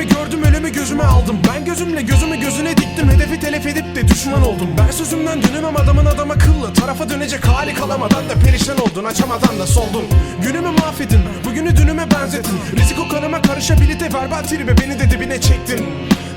Gözlerimle gördüm ölümü gözüme aldım. Ben gözümle gözümü gözüne diktim Hedefi telef edip de düşman oldum. Ben sözümden dönemem adamın adama kıllı. Tarafa dönecek hali kalamadan da perişan oldun. Açamadan da soldun. Günümü mahvedin Bugünü dünüme benzetin Riziko kanıma karışabilite verbal tribe Beni de dibine çektin.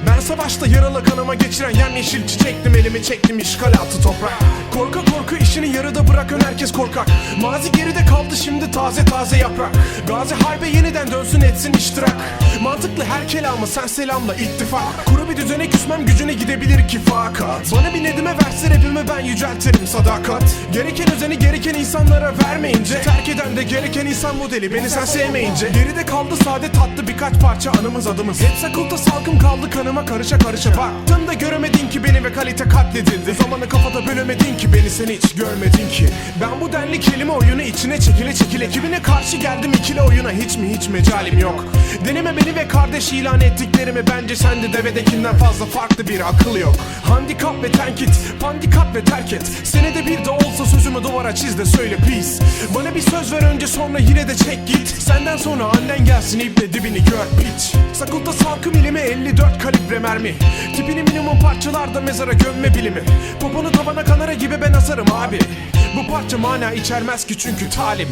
Ben savaşta yaralı kanıma geçiren yemyeşil çiçektim. Elimi çektim işgal altı toprak Korka korku işini yarıda bırakın herkes korkak. Mazi geride kaldı şimdi taze taze yaprak. Gazi harbe yeniden dönsün etsin iştirak. Mantıklı her kelamı sen selamla ittifak. Kuru bir düzene küsmem gücüne gidebilir ki fakat Bana bir nedime verse rapimi ben yüceltirim sadakat. Gereken özeni gereken insanlara vermeyince Terk eden de gereken insan modeli beni sen sevmeyince. Geride kaldı sade tatlı birkaç parça anımız adımız. Hep sakılta salkım kaldı kanıma karışa karışa. Baktın göremedin ki beni ve kalite katledildi. Zamanı kafada bölemedin ki beni sen hiç görmedin ki. Ben bu denli kelime oyunu içine çekile çekile Ekibine karşı geldim ikili oyuna. Hiç mi hiç mecalim yok? Deneme beni ve kardeş ilan ettiklerimi Bence sende devedekinden fazla farklı bir akıl yok. Handikap ve tenkit, pandikap ve terk et. Senede bir de olsa sözümü duvara çiz de söyle peace. Bana bir söz ver önce sonra yine de çek git. Senden sonra annen gelsin iple dibini gör piç. Sakılta salkım ilimi 54 kalibre mermi. Tipini minimum parçalarda mezara gömme bilimi. Poponu tavana kanara gibi ben asarım abi. Bu parça mana içermez ki çünkü talim